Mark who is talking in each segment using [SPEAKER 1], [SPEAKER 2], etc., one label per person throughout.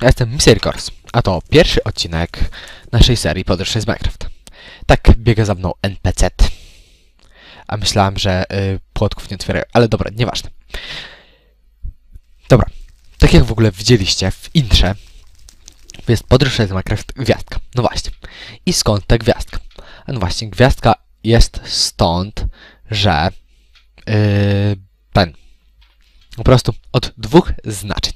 [SPEAKER 1] Ja jestem Misericors, a to pierwszy odcinek naszej serii Podróż przez Minecraft. Tak, biega za mną NPC. A myślałem, że y, płotków nie otwierają, ale dobra, nieważne. Dobra, tak jak w ogóle widzieliście w intrze, jest Podróż przez Minecraft gwiazdka. No właśnie. I skąd ta gwiazdka? A no właśnie, gwiazdka jest stąd, że yy, ten, po prostu od dwóch znaczeń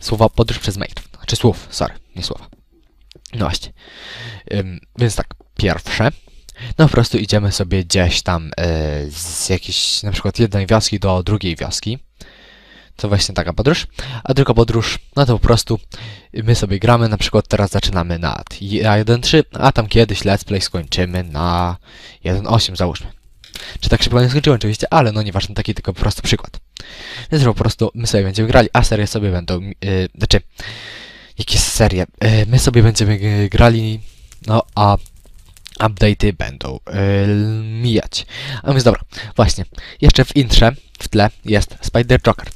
[SPEAKER 1] słowa podróż przez Minecraft. Znaczy słów, sorry, nie słowa. No właśnie. Ym, więc tak, pierwsze. No po prostu idziemy sobie gdzieś tam y, z jakiejś, na przykład jednej wioski do drugiej wioski. To właśnie taka podróż. A druga podróż, no to po prostu my sobie gramy, na przykład teraz zaczynamy na 1.3, a tam kiedyś let's play skończymy na 1.8 załóżmy. Czy tak szybko nie skończyłem oczywiście, ale no nieważne, taki tylko po prostu przykład. Więc po prostu my sobie będziemy grali, a serie sobie będą, yy, znaczy, jakie serie? Yy, my sobie będziemy grali, no a update'y będą yy, mijać. A więc dobra, właśnie, jeszcze w intrze, w tle jest Spider Joker.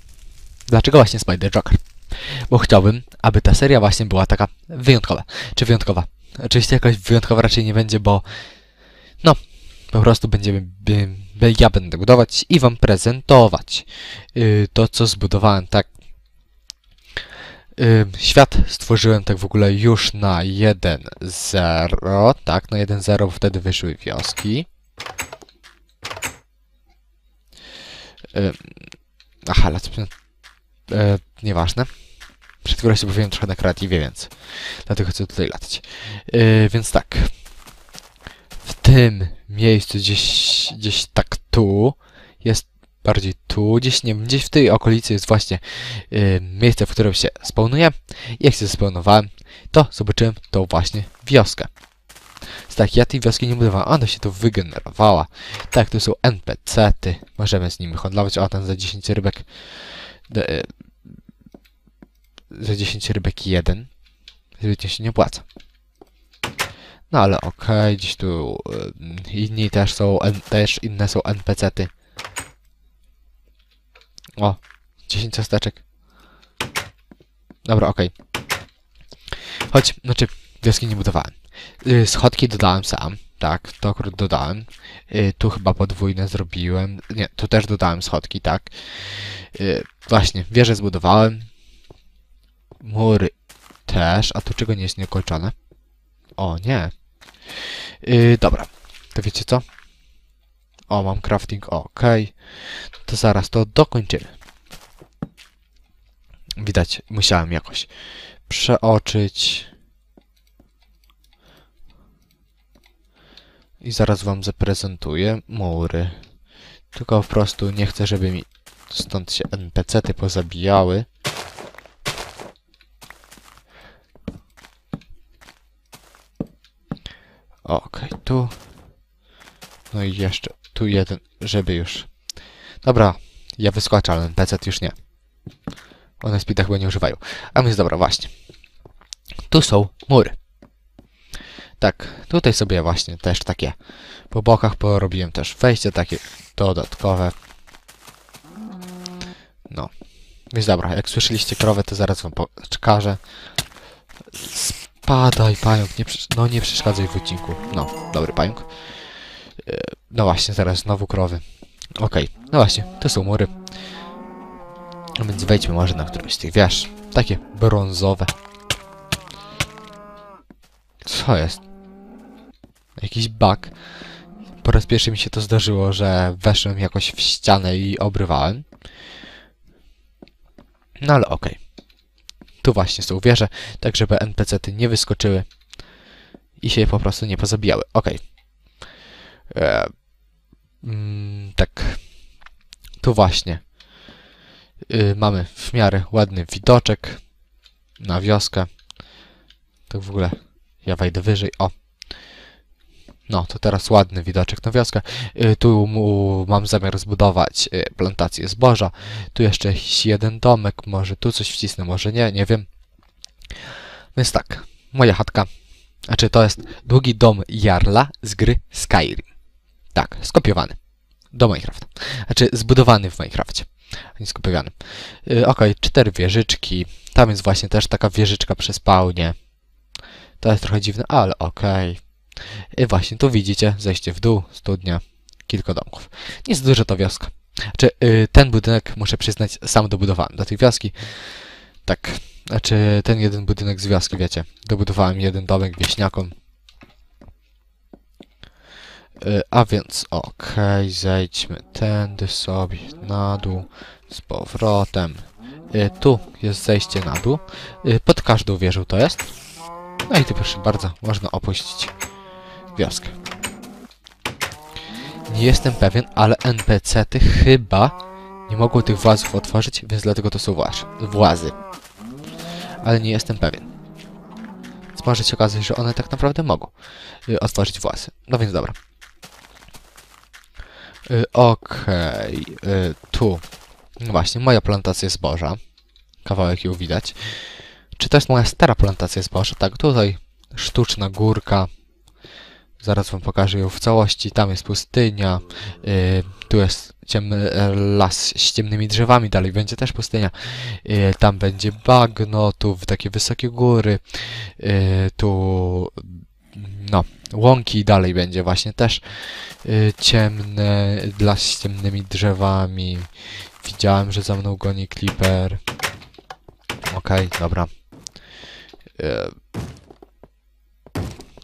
[SPEAKER 1] Dlaczego właśnie Spider Joker? Bo chciałbym, aby ta seria właśnie była taka wyjątkowa. Czy wyjątkowa? Oczywiście jakaś wyjątkowa raczej nie będzie, bo no, po prostu będziemy, ja będę budować i wam prezentować yy, to, co zbudowałem, tak. Yy, świat stworzyłem tak w ogóle już na 1.0, tak, na 1.0, bo wtedy wyszły wioski. Yy, aha, lat, yy, nieważne. Przed chwilą się bawiłem trochę na kreatywie, więc dlatego chcę tutaj latać. Więc tak. W tym miejscu gdzieś, gdzieś tak tu jest bardziej tu, gdzieś nie gdzieś w tej okolicy jest właśnie yy, miejsce, w którym się spełnuje. Jak się spełnowałem, to zobaczyłem tą właśnie wioskę. Tak, ja tej wioski nie budowałem, ona się tu wygenerowała. Tak, tu są NPC-ty, możemy z nimi handlować. O, ten za 10 rybek. D, za 10 rybek jeden. Zbytnio się nie opłaca. No ale okej, okay, gdzieś tu y, inni też są, też inne są NPC-ty. O, 10 ciasteczek. Dobra, okej. Okay. Choć, znaczy, wioski nie budowałem. Y, schodki dodałem sam, tak, to akurat dodałem. Y, tu chyba podwójne zrobiłem. Nie, tu też dodałem schodki, tak. Y, właśnie, wieżę zbudowałem. Mury też, a tu czego nie jest niekończone? O, nie. Yy, dobra, to wiecie co? O, mam crafting, ok. To zaraz to dokończymy. Widać, musiałem jakoś przeoczyć. I zaraz wam zaprezentuję mury. Tylko po prostu nie chcę, żeby mi stąd się NPC-ty pozabijały. Okej, okay, tu. No i jeszcze tu jeden, żeby już. Dobra, ja wyskoczę, ale PC już nie. One speeda chyba nie używają. A więc dobra, właśnie. Tu są mury. Tak, tutaj sobie właśnie też takie po bokach porobiłem też wejście takie dodatkowe. No. Więc dobra, jak słyszeliście krowę, to zaraz wam pokażę. Spadaj, pająk, nie, no nie przeszkadzaj w odcinku. No, dobry pająk. E, no właśnie, teraz znowu krowy. Okej, okay. no właśnie, to są mury. A więc wejdźmy może na którymś z tych wież. Takie brązowe. Co jest? Jakiś bug. Po raz pierwszy mi się to zdarzyło, że weszłem jakoś w ścianę i obrywałem. No ale okej. Okay. Tu właśnie są wieże, tak żeby NPC-ty nie wyskoczyły i się po prostu nie pozabijały. Ok. E, mm, tak. Tu właśnie y, mamy w miarę ładny widoczek na wioskę. Tak w ogóle ja wejdę wyżej. O. No, to teraz ładny widoczek na wioskę. Y, tu mam zamiar zbudować y, plantację zboża. Tu jeszcze jeden domek, może tu coś wcisnę, może nie, nie wiem. Więc tak, moja chatka. Znaczy, to jest długi dom Jarla z gry Skyrim. Tak, skopiowany. Do Minecrafta. Znaczy, zbudowany w Minecrafcie. Nisko bieganym. Yy, Okej, cztery wieżyczki. Tam jest właśnie też taka wieżyczka przy spawnie. To jest trochę dziwne, ale okej. I właśnie tu widzicie zejście w dół, studnia, kilka domków. Nie jest duża wioska. Znaczy, yy, ten budynek, muszę przyznać, sam dobudowałem do tej wioski. Tak, znaczy ten jeden budynek z wioski, wiecie. Dobudowałem jeden domek wieśniakom. Yy, a więc, okej, zejdźmy tędy sobie na dół, z powrotem. Tu jest zejście na dół. Pod każdą wieżą to jest. No i tu proszę bardzo, można opuścić wioskę. Nie jestem pewien, ale NPC-ty chyba nie mogą tych włazów otworzyć, więc dlatego to są włazy. Ale nie jestem pewien. Więc może się okazać, że one tak naprawdę mogą y, otworzyć włazy. No więc dobra. Y, Okej, y, tu. No właśnie, moja plantacja zboża. Kawałek ją widać. Czy to jest moja stara plantacja zboża? Tak, tutaj sztuczna górka. Zaraz wam pokażę ją w całości. Tam jest pustynia. Yy, tu jest ciemny e, las z ciemnymi drzewami. Dalej będzie też pustynia. Yy, tam będzie bagno. Tu w takie wysokie góry. Yy, tu no, łąki dalej będzie właśnie też yy, ciemne, las z ciemnymi drzewami. Widziałem, że za mną goni Clipper. Okej, dobra. Yy,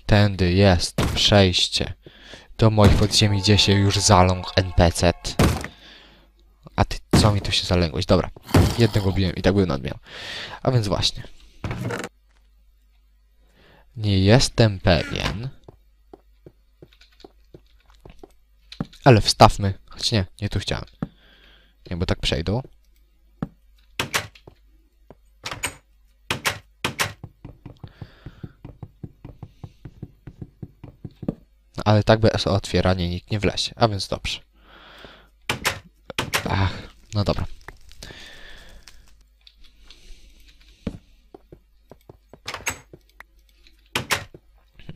[SPEAKER 1] Tędy jest przejście do moich podziemi, gdzie się już zaląkł NPC. A ty, co mi tu się zalęgłeś? Dobra, jednego biłem i tak bym nadmiał. A więc właśnie. Nie jestem pewien. Ale wstawmy. Choć nie, nie tu chciałem. Nie, bo tak przejdą. No, ale tak bez otwierania nikt nie wlezie, a więc dobrze. Ach, no dobra.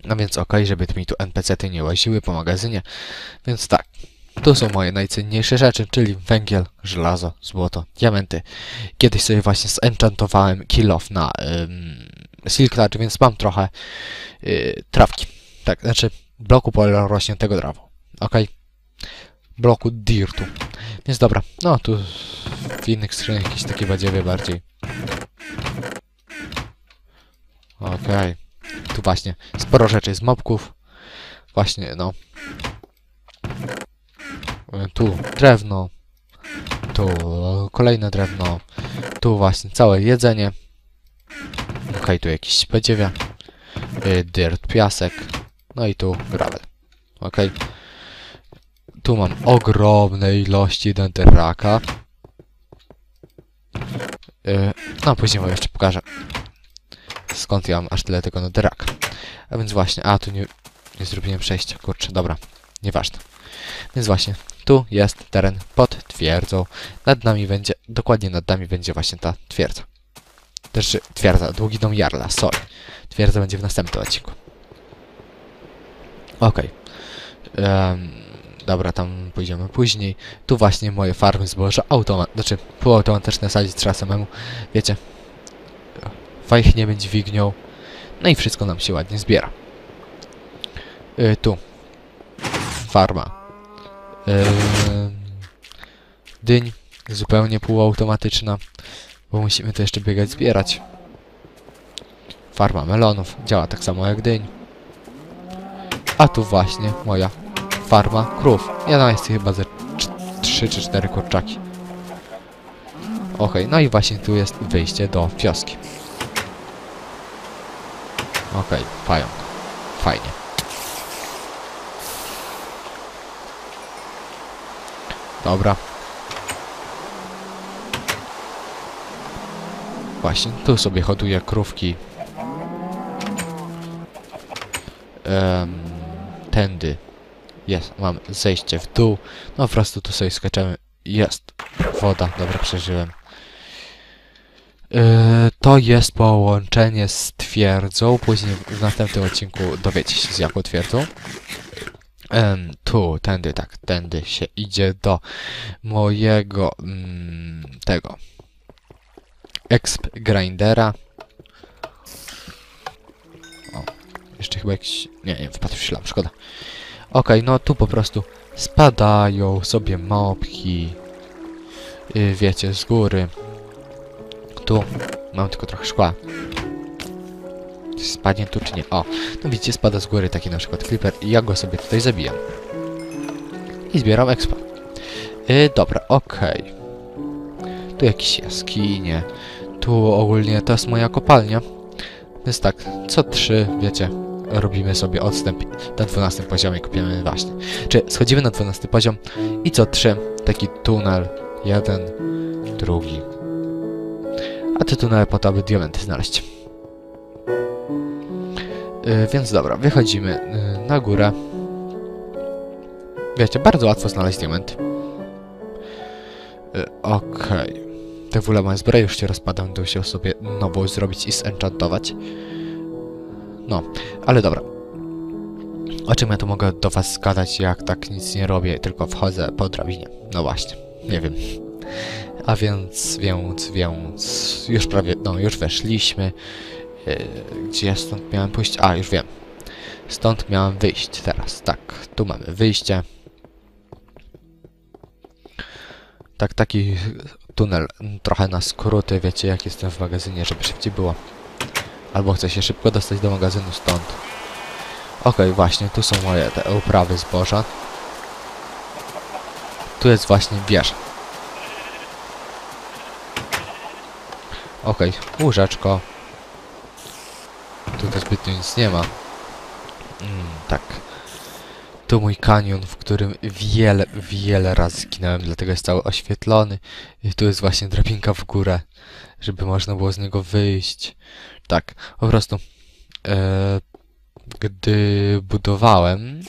[SPEAKER 1] No więc okej, żeby mi tu NPC-ty nie łaziły po magazynie. Więc tak, tu są moje najcenniejsze rzeczy, czyli węgiel, żelazo, złoto, diamenty. Kiedyś sobie właśnie zenchantowałem kill off na ym, Silk Touch, więc mam trochę yy, trawki. Tak, znaczy bloku rośniętego trawą. Ok. Bloku dirtu. Więc dobra, no tu w innych skrzyniach jakieś takie badziewie bardziej. Okej. Tu właśnie sporo rzeczy z mobków. Właśnie, no. Tu drewno. Tu kolejne drewno. Tu właśnie całe jedzenie. Okej, tu jakieś badziewia. Y, Dirt, piasek. No i tu gravel. Ok. Tu mam ogromne ilości denterraka. Yy, no, później wam jeszcze pokażę. Skąd ja mam aż tyle tego netherraka. A więc właśnie, a tu nie, nie zrobiłem przejścia, kurczę, dobra. Nieważne. Więc właśnie, tu jest teren pod twierdzą. Nad nami będzie, dokładnie nad nami będzie właśnie ta twierdza. Też twierdza, długi dom Jarla, sorry. Twierdza będzie w następnym odcinku. Okej. Em, dobra, tam pójdziemy później. Tu właśnie moje farmy zboża automat, znaczy półautomatyczne sadzić trzeba samemu. Wiecie, fajchniemy dźwignią. No i wszystko nam się ładnie zbiera. Y, tu. Farma. Ym, dyń. Zupełnie półautomatyczna. Bo musimy to jeszcze biegać zbierać. Farma melonów. Działa tak samo jak dyń. A tu właśnie moja farma krów. Ja na jest chyba ze 3 czy 4 kurczaki. Okej, no i właśnie tu jest wyjście do wioski. Okej, pająk. Fajnie. Dobra. Właśnie, tu sobie hoduję krówki. Em, tędy. Jest, mam zejście w dół. No po prostu tu sobie skaczemy. Jest. Woda, dobra, przeżyłem. Yy, to jest połączenie z twierdzą. Później w następnym odcinku dowiecie się z jaką twierdzą. Em, tu, tędy, tak, tędy się idzie do mojego mm, tego exp grindera. Jeszcze chyba jakiś... Nie, nie, wpadł w ślam, szkoda. Okej, no tu po prostu spadają sobie mopki. Yy, wiecie, z góry. Tu mam tylko trochę szkła. Spadnie tu czy nie? O, no widzicie, spada z góry taki na przykład creeper i ja go sobie tutaj zabijam. I zbieram expa. Yy, dobra, okej. Tu jakieś jaskinie. Tu ogólnie to jest moja kopalnia. Więc tak, co trzy, wiecie, robimy sobie odstęp na 12 poziomie, kopiemy właśnie. Czy schodzimy na 12 poziom i co trzy, taki tunel, jeden, drugi. A te tunele po to, aby diamenty znaleźć. Yy, więc dobra, wychodzimy yy, na górę. Wiecie, bardzo łatwo znaleźć diament. Yy, Okej. Te w ogóle zbroje już się rozpadam, to się sobie nową zrobić i zenchantować. No, ale dobra. O czym ja tu mogę do was zgadać, jak tak nic nie robię, tylko wchodzę po drabinie? No właśnie, nie wiem. A więc, więc, więc, już prawie, no już weszliśmy. Yy, gdzie ja stąd miałem pójść? A, już wiem. Stąd miałem wyjść teraz, tak. Tu mamy wyjście. Tak, taki tunel mm, trochę na skróty, wiecie, jak jestem w magazynie, żeby szybciej było. Albo chcę się szybko dostać do magazynu stąd. Okej, właśnie, tu są moje te uprawy zboża. Tu jest właśnie wieża. Okej, łóżeczko. Tutaj zbytnio nic nie ma. Mm, tak. Tu mój kanion, w którym wiele, wiele razy zginąłem, dlatego jest cały oświetlony. I tu jest właśnie drabinka w górę, żeby można było z niego wyjść. Tak, po prostu. E, gdy budowałem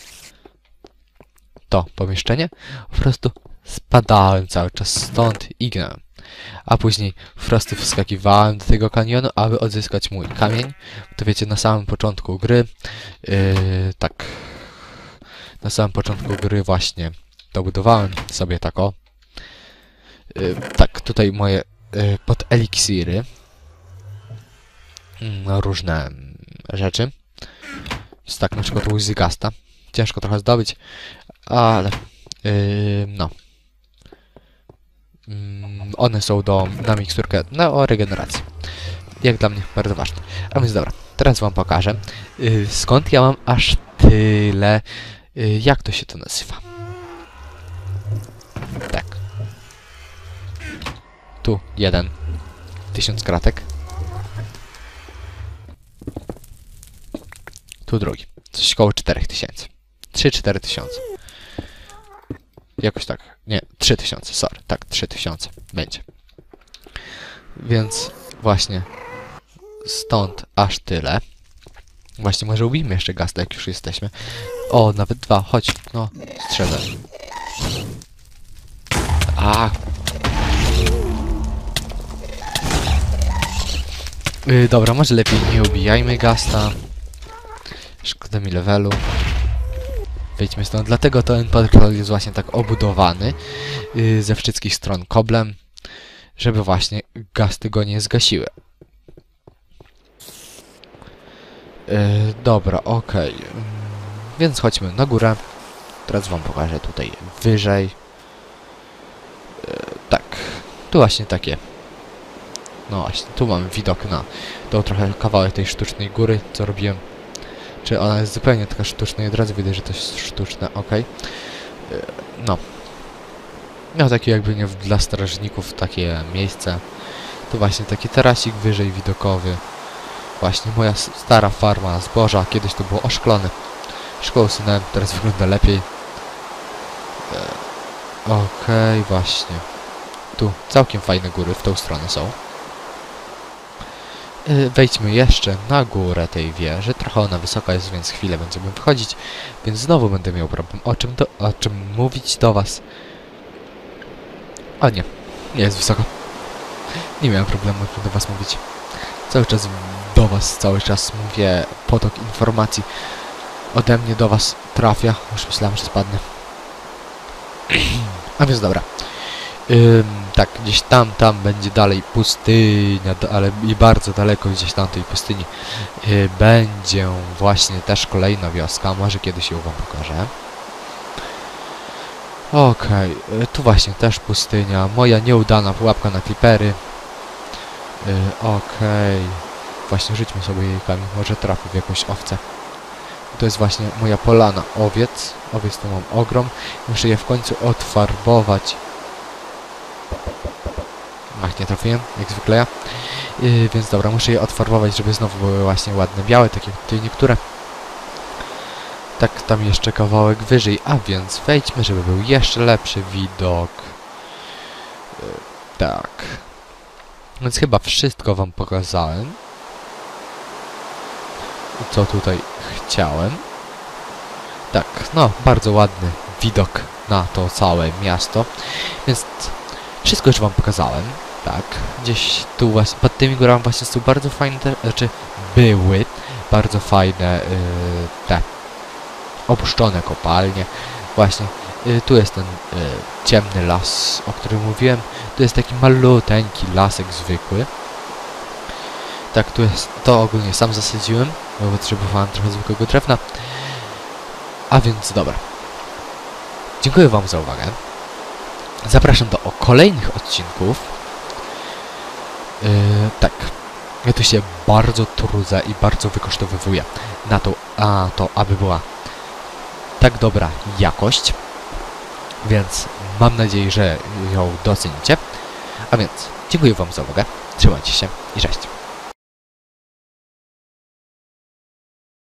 [SPEAKER 1] to pomieszczenie, po prostu spadałem cały czas stąd i ginąłem. A później po prostu wskakiwałem do tego kanionu, aby odzyskać mój kamień. To wiecie, na samym początku gry, yy, tak, na samym początku gry właśnie dobudowałem sobie tak o. Yy, tak, tutaj moje yy, pod eliksiry. Różne mm, rzeczy. Jest tak na przykład łzy gasta. Ciężko trochę zdobyć, ale yy, no. Mm, one są do, na miksturkę, no o regeneracji. Jak dla mnie bardzo ważne. A więc dobra, teraz wam pokażę, yy, skąd ja mam aż tyle, yy, jak to się to nazywa. Tak. Tu jeden. Tysiąc kratek. Tu drugi. Coś koło 4000. 3-4 tysiące. Jakoś tak. Nie, 3000, sorry. Tak, 3000 będzie. Więc właśnie stąd aż tyle. Właśnie, może ubijmy jeszcze gasta, jak już jesteśmy. O, nawet dwa, chodź, no, strzelę. A. Yy, dobra, może lepiej nie ubijajmy gasta. Szkoda mi levelu. Wyjdźmy stąd. Dlatego ten patrol jest właśnie tak obudowany yy, ze wszystkich stron koblem, żeby właśnie gasty go nie zgasiły. Yy, dobra, okej. Okay. Więc chodźmy na górę. Teraz wam pokażę tutaj wyżej. Yy, tak, tu właśnie takie. No właśnie, tu mamy widok na tą trochę kawałek tej sztucznej góry, co robiłem czy ona jest zupełnie taka sztuczna i od razu widać, że to jest sztuczne, ok. No. Miał takie jakby nie dla strażników takie miejsce. To właśnie taki tarasik wyżej widokowy. Właśnie moja stara farma zboża. Kiedyś to było oszklone. Szkołę usunąłem, teraz wygląda lepiej. E, okej, okay, właśnie. Tu całkiem fajne góry w tą stronę są. Y, wejdźmy jeszcze na górę tej wieży. Trochę ona wysoka jest, więc chwilę będziemy wchodzić. Więc znowu będę miał problem. O czym, do, o czym mówić do was? O nie, nie jest wysoko. Nie miałem problemu, żeby do was mówić. Cały czas do was, cały czas mówię potok informacji. ode mnie do was trafia. Już myślałem, że spadnę. A więc dobra. Ym, tak, gdzieś tam, tam będzie dalej pustynia, ale i bardzo daleko gdzieś tam tej pustyni y, będzie właśnie też kolejna wioska, może kiedyś ją wam pokażę. Okej, y, tu właśnie też pustynia, moja nieudana pułapka na klipery. Y, Okej, właśnie rzućmy sobie jajkami, może trafię w jakąś owcę. To jest właśnie moja polana owiec, owiec tu mam ogrom, muszę je w końcu odfarbować. Ach, nie trafiłem, jak zwykle ja. Yy, więc dobra, muszę je odfarbować, żeby znowu były właśnie ładne białe, tak jak tutaj niektóre. Tak, tam jeszcze kawałek wyżej, a więc wejdźmy, żeby był jeszcze lepszy widok. Yy, tak. Więc chyba wszystko wam pokazałem. Co tutaj chciałem. Tak, no, bardzo ładny widok na to całe miasto. Więc wszystko już wam pokazałem. Tak, gdzieś tu właśnie, pod tymi górami właśnie są bardzo fajne, te, znaczy były bardzo fajne y, te opuszczone kopalnie. Właśnie, y, tu jest ten y, ciemny las, o którym mówiłem. Tu jest taki maluteńki lasek zwykły. Tak, tu jest, to ogólnie sam zasadziłem, bo potrzebowałem trochę zwykłego drewna. A więc dobra. Dziękuję wam za uwagę. Zapraszam do kolejnych odcinków. Yy, tak. Ja tu się bardzo trudzę i bardzo wykosztowywuję na to, a to, aby była tak dobra jakość. Więc mam nadzieję, że ją docenicie. A więc dziękuję wam za uwagę. Trzymajcie się i cześć.